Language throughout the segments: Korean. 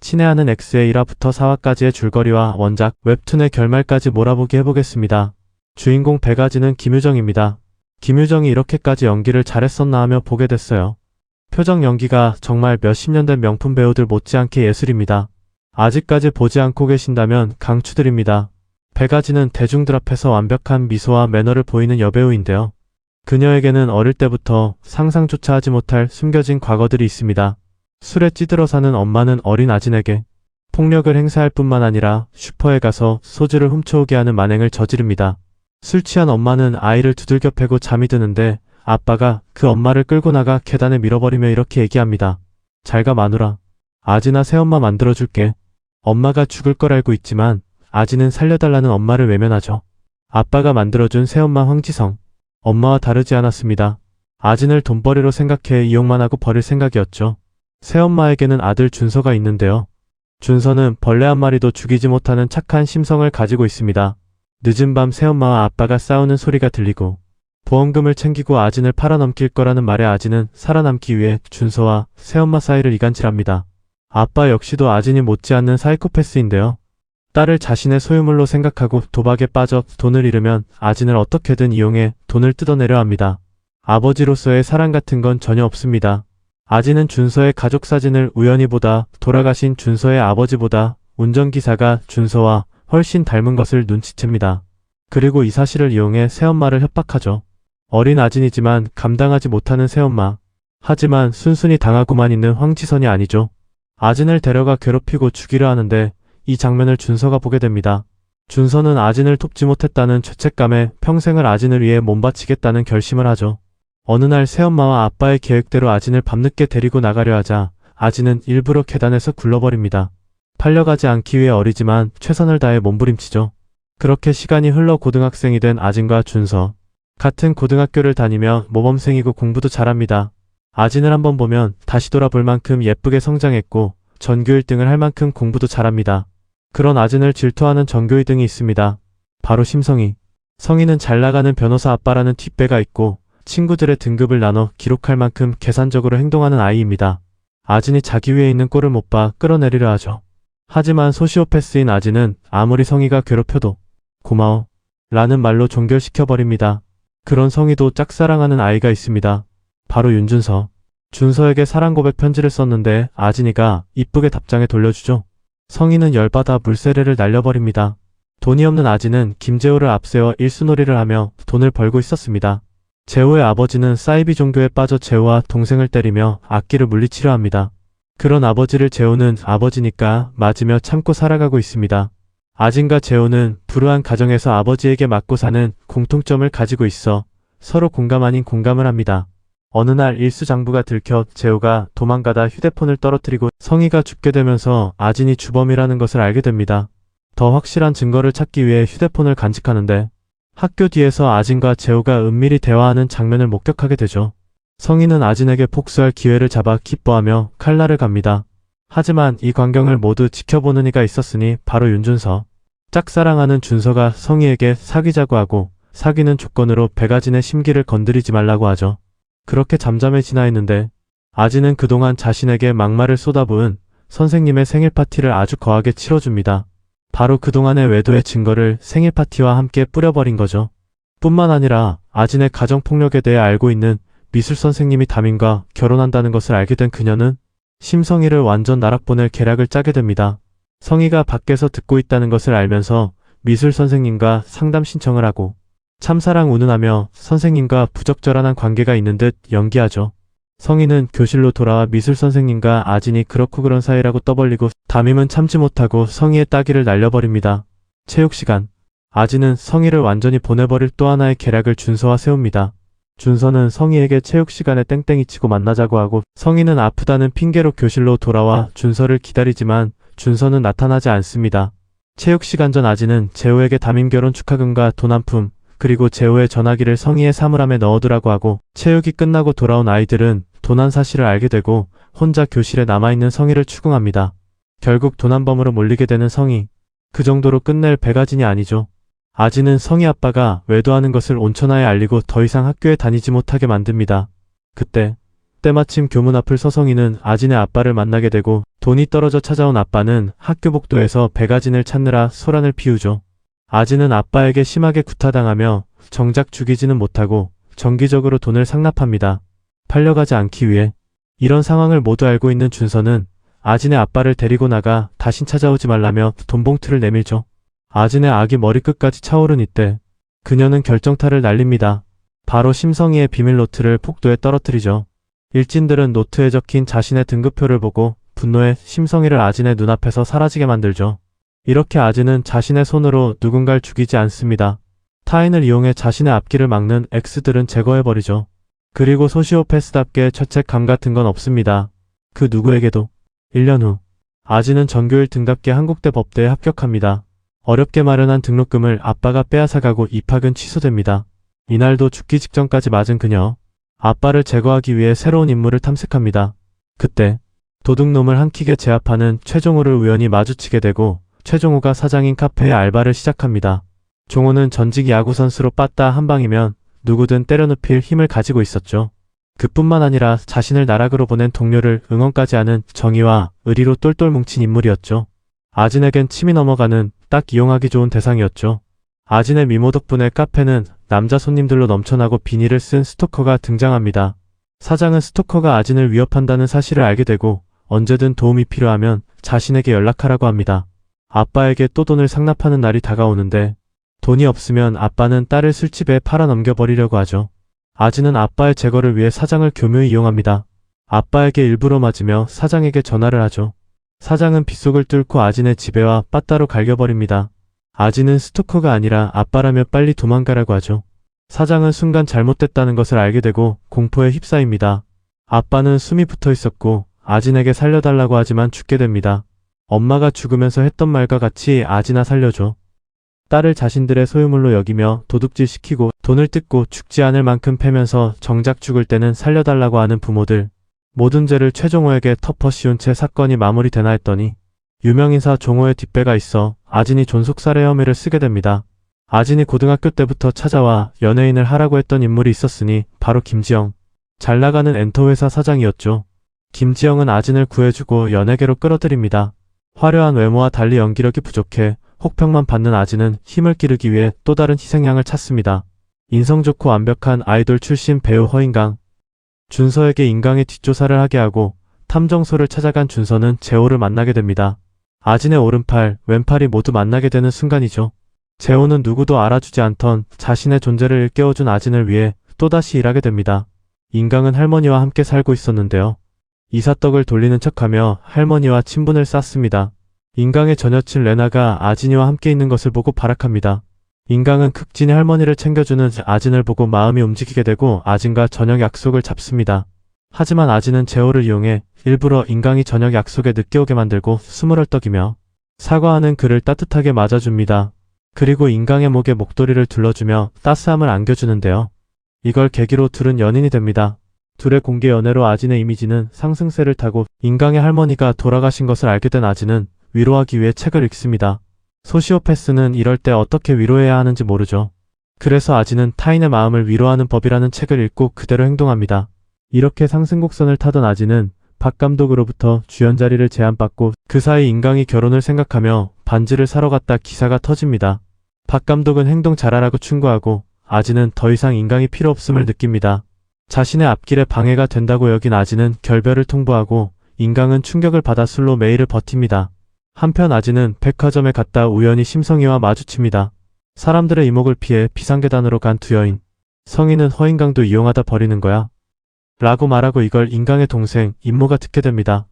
친애하는 X의 1화부터 4화까지의 줄거리와 원작, 웹툰의 결말까지 몰아보기 해보겠습니다. 주인공 배가지는 김유정입니다. 김유정이 이렇게까지 연기를 잘했었나 하며 보게 됐어요. 표정 연기가 정말 몇십 년 된 명품 배우들 못지않게 예술입니다. 아직까지 보지 않고 계신다면 강추드립니다. 배가지는 대중들 앞에서 완벽한 미소와 매너를 보이는 여배우인데요. 그녀에게는 어릴 때부터 상상조차 하지 못할 숨겨진 과거들이 있습니다. 술에 찌들어 사는 엄마는 어린 아진에게 폭력을 행사할 뿐만 아니라 슈퍼에 가서 소주를 훔쳐오게 하는 만행을 저지릅니다. 술 취한 엄마는 아이를 두들겨 패고 잠이 드는데 아빠가 그 엄마를 끌고 나가 계단에 밀어버리며 이렇게 얘기합니다. 잘가 마누라. 아지나 새엄마 만들어줄게. 엄마가 죽을 걸 알고 있지만 아지는 살려달라는 엄마를 외면하죠. 아빠가 만들어준 새엄마 황지성. 엄마와 다르지 않았습니다. 아진을 돈벌이로 생각해 이용만 하고 버릴 생각이었죠. 새엄마에게는 아들 준서가 있는데요. 준서는 벌레 한 마리도 죽이지 못하는 착한 심성을 가지고 있습니다. 늦은 밤 새엄마와 아빠가 싸우는 소리가 들리고 보험금을 챙기고 아진을 팔아넘길 거라는 말에 아진은 살아남기 위해 준서와 새엄마 사이를 이간질합니다. 아빠 역시도 아진이 못지않는 사이코패스인데요. 딸을 자신의 소유물로 생각하고 도박에 빠져 돈을 잃으면 아진을 어떻게든 이용해 돈을 뜯어내려 합니다. 아버지로서의 사랑 같은 건 전혀 없습니다. 아지는 준서의 가족 사진을 우연히 보다 돌아가신 준서의 아버지보다 운전기사가 준서와 훨씬 닮은 것을 눈치챕니다. 그리고 이 사실을 이용해 새엄마를 협박하죠. 어린 아진이지만 감당하지 못하는 새엄마. 하지만 순순히 당하고만 있는 황지선이 아니죠. 아진을 데려가 괴롭히고 죽이려 하는데 이 장면을 준서가 보게 됩니다. 준서는 아진을 돕지 못했다는 죄책감에 평생을 아진을 위해 몸바치겠다는 결심을 하죠. 어느 날 새엄마와 아빠의 계획대로 아진을 밤늦게 데리고 나가려 하자 아진은 일부러 계단에서 굴러버립니다. 팔려가지 않기 위해 어리지만 최선을 다해 몸부림치죠. 그렇게 시간이 흘러 고등학생이 된 아진과 준서. 같은 고등학교를 다니며 모범생이고 공부도 잘합니다. 아진을 한번 보면 다시 돌아볼 만큼 예쁘게 성장했고 전교 1등을 할 만큼 공부도 잘합니다. 그런 아진을 질투하는 전교 2등이 있습니다. 바로 심성이. 성희는 잘 나가는 변호사 아빠라는 뒷배가 있고 친구들의 등급을 나눠 기록할 만큼 계산적으로 행동하는 아이입니다. 아진이 자기 위에 있는 꼴을 못 봐 끌어내리려 하죠. 하지만 소시오패스인 아진은 아무리 성희가 괴롭혀도 고마워 라는 말로 종결시켜버립니다. 그런 성희도 짝사랑하는 아이가 있습니다. 바로 윤준서. 준서에게 사랑 고백 편지를 썼는데 아진이가 이쁘게 답장해 돌려주죠. 성희는 열받아 물세례를 날려버립니다. 돈이 없는 아진은 김재호를 앞세워 일수놀이를 하며 돈을 벌고 있었습니다. 재호의 아버지는 사이비 종교에 빠져 재호와 동생을 때리며 악기를 물리치려 합니다. 그런 아버지를 재호는 아버지니까 맞으며 참고 살아가고 있습니다. 아진과 재호는 불우한 가정에서 아버지에게 맞고 사는 공통점을 가지고 있어 서로 공감 아닌 공감을 합니다. 어느 날 일수 장부가 들켜 재호가 도망가다 휴대폰을 떨어뜨리고 성희가 죽게 되면서 아진이 주범이라는 것을 알게 됩니다. 더 확실한 증거를 찾기 위해 휴대폰을 간직하는데 학교 뒤에서 아진과 재호가 은밀히 대화하는 장면을 목격하게 되죠. 성희는 아진에게 복수할 기회를 잡아 기뻐하며 칼날을 갑니다. 하지만 이 광경을 모두 지켜보는 이가 있었으니 바로 윤준서. 짝사랑하는 준서가 성희에게 사귀자고 하고 사귀는 조건으로 백아진의 심기를 건드리지 말라고 하죠. 그렇게 잠잠해지나 했는데 아진은 그동안 자신에게 막말을 쏟아부은 선생님의 생일 파티를 아주 거하게 치러줍니다. 바로 그동안의 외도의 증거를 생일 파티와 함께 뿌려버린 거죠. 뿐만 아니라 아진의 가정폭력에 대해 알고 있는 미술 선생님이 담임과 결혼한다는 것을 알게 된 그녀는 심성희를 완전 나락 보낼 계략을 짜게 됩니다. 성희가 밖에서 듣고 있다는 것을 알면서 미술 선생님과 상담 신청을 하고 참사랑 운운하며 선생님과 부적절한 관계가 있는 듯 연기하죠. 성희는 교실로 돌아와 미술 선생님과 아진이 그렇고 그런 사이라고 떠벌리고 담임은 참지 못하고 성희의 따기를 날려버립니다. 체육 시간. 아진은 성희를 완전히 보내버릴 또 하나의 계략을 준서와 세웁니다. 준서는 성희에게 체육 시간에 땡땡이 치고 만나자고 하고 성희는 아프다는 핑계로 교실로 돌아와 준서를 기다리지만 준서는 나타나지 않습니다. 체육 시간 전 아진은 재호에게 담임 결혼 축하금과 돈한 푼, 그리고 재호의 전화기를 성희의 사물함에 넣어두라고 하고 체육이 끝나고 돌아온 아이들은 도난 사실을 알게 되고 혼자 교실에 남아있는 성희를 추궁합니다. 결국 도난범으로 몰리게 되는 성희. 그 정도로 끝낼 배가진이 아니죠. 아지는 성희 아빠가 외도하는 것을 온천하에 알리고 더 이상 학교에 다니지 못하게 만듭니다. 그때 때마침 교문 앞을 서성이는 아진의 아빠를 만나게 되고 돈이 떨어져 찾아온 아빠는 학교 복도에서 배가진을 찾느라 소란을 피우죠. 아진은 아빠에게 심하게 구타당하며 정작 죽이지는 못하고 정기적으로 돈을 상납합니다. 팔려가지 않기 위해 이런 상황을 모두 알고 있는 준서는 아진의 아빠를 데리고 나가 다신 찾아오지 말라며 돈봉투를 내밀죠. 아진의 악이 머리끝까지 차오른 이때 그녀는 결정타를 날립니다. 바로 심성이의 비밀 노트를 폭도에 떨어뜨리죠. 일진들은 노트에 적힌 자신의 등급표를 보고 분노해 심성이를 아진의 눈앞에서 사라지게 만들죠. 이렇게 아진은 자신의 손으로 누군가를 죽이지 않습니다. 타인을 이용해 자신의 앞길을 막는 X들은 제거해버리죠. 그리고 소시오패스답게 죄책감 같은 건 없습니다. 그 누구에게도. 1년 후, 아진은 전교일 등답게 한국대 법대에 합격합니다. 어렵게 마련한 등록금을 아빠가 빼앗아가고 입학은 취소됩니다. 이날도 죽기 직전까지 맞은 그녀. 아빠를 제거하기 위해 새로운 인물을 탐색합니다. 그때 도둑놈을 한 킥에 제압하는 최종호를 우연히 마주치게 되고 최종호가 사장인 카페에 알바를 시작합니다. 종호는 전직 야구 선수로 빠따 한 방이면 누구든 때려눕힐 힘을 가지고 있었죠. 그뿐만 아니라 자신을 나락으로 보낸 동료를 응원까지 하는 정의와 의리로 똘똘 뭉친 인물이었죠. 아진에겐 침이 넘어가는 딱 이용하기 좋은 대상이었죠. 아진의 미모 덕분에 카페는 남자 손님들로 넘쳐나고 비닐을 쓴 스토커가 등장합니다. 사장은 스토커가 아진을 위협한다는 사실을 알게 되고 언제든 도움이 필요하면 자신에게 연락하라고 합니다. 아빠에게 또 돈을 상납하는 날이 다가오는데 돈이 없으면 아빠는 딸을 술집에 팔아 넘겨버리려고 하죠. 아진은 아빠의 제거를 위해 사장을 교묘히 이용합니다. 아빠에게 일부러 맞으며 사장에게 전화를 하죠. 사장은 빗속을 뚫고 아진의 집에와 빠따로 갈겨버립니다. 아진은 스토커가 아니라 아빠라며 빨리 도망가라고 하죠. 사장은 순간 잘못됐다는 것을 알게 되고 공포에 휩싸입니다. 아빠는 숨이 붙어 있었고 아진에게 살려달라고 하지만 죽게 됩니다. 엄마가 죽으면서 했던 말과 같이 아진아 살려줘. 딸을 자신들의 소유물로 여기며 도둑질 시키고 돈을 뜯고 죽지 않을 만큼 패면서 정작 죽을 때는 살려달라고 하는 부모들. 모든 죄를 최종호에게 터퍼 씌운 채 사건이 마무리되나 했더니 유명인사 종호의 뒷배가 있어 아진이 존속살해 혐의를 쓰게 됩니다. 아진이 고등학교 때부터 찾아와 연예인을 하라고 했던 인물이 있었으니 바로 김지영. 잘 나가는 엔터 회사 사장이었죠. 김지영은 아진을 구해주고 연예계로 끌어들입니다. 화려한 외모와 달리 연기력이 부족해 혹평만 받는 아진은 힘을 기르기 위해 또 다른 희생양을 찾습니다. 인성 좋고 완벽한 아이돌 출신 배우 허인강. 준서에게 인강의 뒷조사를 하게 하고 탐정소를 찾아간 준서는 재호를 만나게 됩니다. 아진의 오른팔, 왼팔이 모두 만나게 되는 순간이죠. 재호는 누구도 알아주지 않던 자신의 존재를 일깨워준 아진을 위해 또다시 일하게 됩니다. 인강은 할머니와 함께 살고 있었는데요. 이사떡을 돌리는 척하며 할머니와 친분을 쌓습니다. 인강의 전여친 레나가 아진이와 함께 있는 것을 보고 발악합니다. 인강은 극진히 할머니를 챙겨주는 아진을 보고 마음이 움직이게 되고 아진과 저녁 약속을 잡습니다. 하지만 아진은 재호를 이용해 일부러 인강이 저녁 약속에 늦게 오게 만들고 스물얼떡이며 사과하는 그를 따뜻하게 맞아줍니다. 그리고 인강의 목에 목도리를 둘러주며 따스함을 안겨주는데요. 이걸 계기로 둘은 연인이 됩니다. 둘의 공개 연애로 아진의 이미지는 상승세를 타고 인강의 할머니가 돌아가신 것을 알게 된 아진은 위로하기 위해 책을 읽습니다. 소시오패스는 이럴 때 어떻게 위로해야 하는지 모르죠. 그래서 아진은 타인의 마음을 위로하는 법이라는 책을 읽고 그대로 행동합니다. 이렇게 상승 곡선을 타던 아진은 박 감독으로부터 주연 자리를 제안받고 그 사이 인강이 결혼을 생각하며 반지를 사러 갔다 기사가 터집니다. 박 감독은 행동 잘하라고 충고하고 아진은 더 이상 인강이 필요 없음을 느낍니다. 자신의 앞길에 방해가 된다고 여긴 아진은 결별을 통보하고 인강은 충격을 받아 술로 매일을 버팁니다. 한편 아진은 백화점에 갔다 우연히 심성이와 마주칩니다. 사람들의 이목을 피해 비상계단으로 간 두 여인. 성인은 허인강도 이용하다 버리는 거야. 라고 말하고 이걸 인강의 동생 임모가 듣게 됩니다.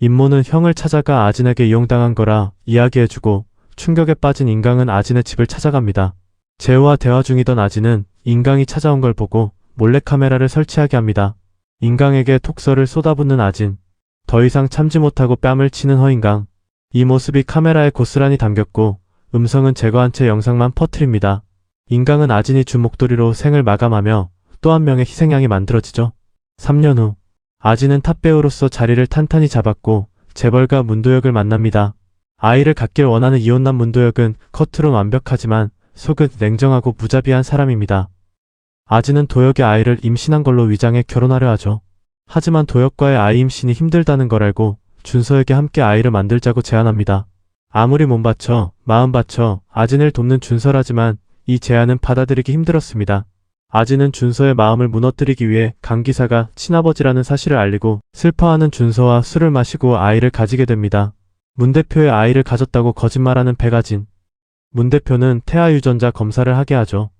임모는 형을 찾아가 아진에게 이용당한 거라 이야기해주고 충격에 빠진 인강은 아진의 집을 찾아갑니다. 재호와 대화 중이던 아진은 인강이 찾아온 걸 보고 몰래카메라를 설치하게 합니다. 인강에게 톡서를 쏟아붓는 아진. 더 이상 참지 못하고 뺨을 치는 허인강. 이 모습이 카메라에 고스란히 담겼고 음성은 제거한 채 영상만 퍼뜨립니다. 인강은 아진이 준 목도리로 생을 마감하며 또 한 명의 희생양이 만들어지죠. 3년 후 아진은 탑배우로서 자리를 탄탄히 잡았고 재벌가 문도혁을 만납니다. 아이를 갖길 원하는 이혼남 문도혁은 겉으론 완벽하지만 속은 냉정하고 무자비한 사람입니다. 아진은 도혁의 아이를 임신한 걸로 위장해 결혼하려 하죠. 하지만 도혁과의 아이 임신이 힘들다는 걸 알고 준서에게 함께 아이를 만들자고 제안합니다. 아무리 몸 바쳐, 마음 바쳐 아진을 돕는 준서라지만 이 제안은 받아들이기 힘들었습니다. 아진은 준서의 마음을 무너뜨리기 위해 강 기사가 친아버지라는 사실을 알리고 슬퍼하는 준서와 술을 마시고 아이를 가지게 됩니다. 문 대표의 아이를 가졌다고 거짓말하는 백아진. 문 대표는 태아 유전자 검사를 하게 하죠.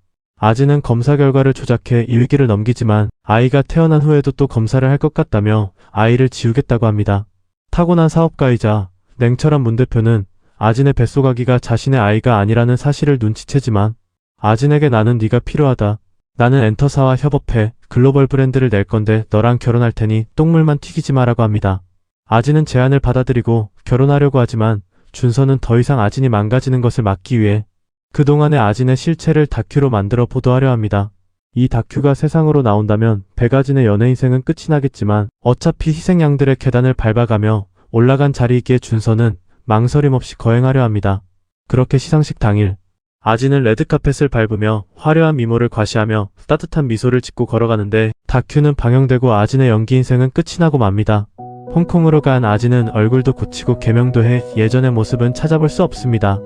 아진은 검사 결과를 조작해 일기를 넘기지만 아이가 태어난 후에도 또 검사를 할 것 같다며 아이를 지우겠다고 합니다. 타고난 사업가이자 냉철한 문 대표는 아진의 뱃속아기가 자신의 아이가 아니라는 사실을 눈치채지만 아진에게 나는 네가 필요하다. 나는 엔터사와 협업해 글로벌 브랜드를 낼 건데 너랑 결혼할 테니 똥물만 튀기지 마라고 합니다. 아진은 제안을 받아들이고 결혼하려고 하지만 준서는 더 이상 아진이 망가지는 것을 막기 위해 그동안의 아진의 실체를 다큐로 만들어 보도하려 합니다. 이 다큐가 세상으로 나온다면 백아진의 연애 인생은 끝이 나겠지만 어차피 희생양들의 계단을 밟아가며 올라간 자리이기에 준서는 망설임 없이 거행하려 합니다. 그렇게 시상식 당일 아진은 레드카펫을 밟으며 화려한 미모를 과시하며 따뜻한 미소를 짓고 걸어가는데 다큐는 방영되고 아진의 연기 인생은 끝이 나고 맙니다. 홍콩으로 간 아진은 얼굴도 고치고 개명도 해 예전의 모습은 찾아볼 수 없습니다.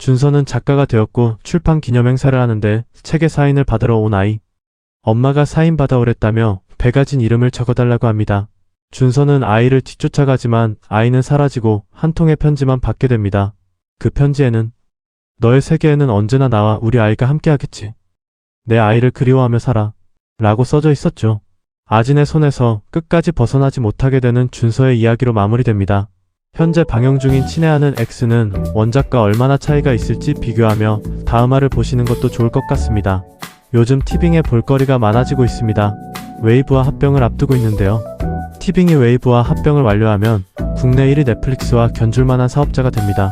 준서는 작가가 되었고 출판 기념 행사를 하는데 책의 사인을 받으러 온 아이. 엄마가 사인 받아오랬다며 백아진 이름을 적어달라고 합니다. 준서는 아이를 뒤쫓아가지만 아이는 사라지고 한 통의 편지만 받게 됩니다. 그 편지에는 너의 세계에는 언제나 나와 우리 아이가 함께 하겠지. 내 아이를 그리워하며 살아. 라고 써져 있었죠. 아진의 손에서 끝까지 벗어나지 못하게 되는 준서의 이야기로 마무리됩니다. 현재 방영 중인 친애하는 X는 원작과 얼마나 차이가 있을지 비교하며 다음화를 보시는 것도 좋을 것 같습니다. 요즘 티빙에 볼거리가 많아지고 있습니다. 웨이브와 합병을 앞두고 있는데요. 티빙이 웨이브와 합병을 완료하면 국내 1위 넷플릭스와 견줄만한 사업자가 됩니다.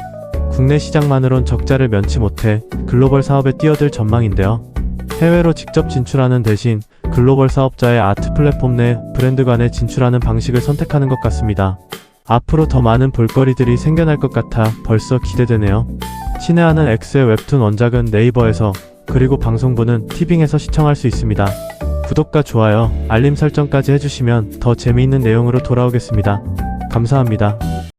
국내 시장만으론 적자를 면치 못해 글로벌 사업에 뛰어들 전망인데요. 해외로 직접 진출하는 대신 글로벌 사업자의 아트 플랫폼 내 브랜드 간에 진출하는 방식을 선택하는 것 같습니다. 앞으로 더 많은 볼거리들이 생겨날 것 같아 벌써 기대되네요. 친애하는 X의 웹툰 원작은 네이버에서 그리고 방송부는 티빙에서 시청할 수 있습니다. 구독과 좋아요, 알림 설정까지 해주시면 더 재미있는 내용으로 돌아오겠습니다. 감사합니다.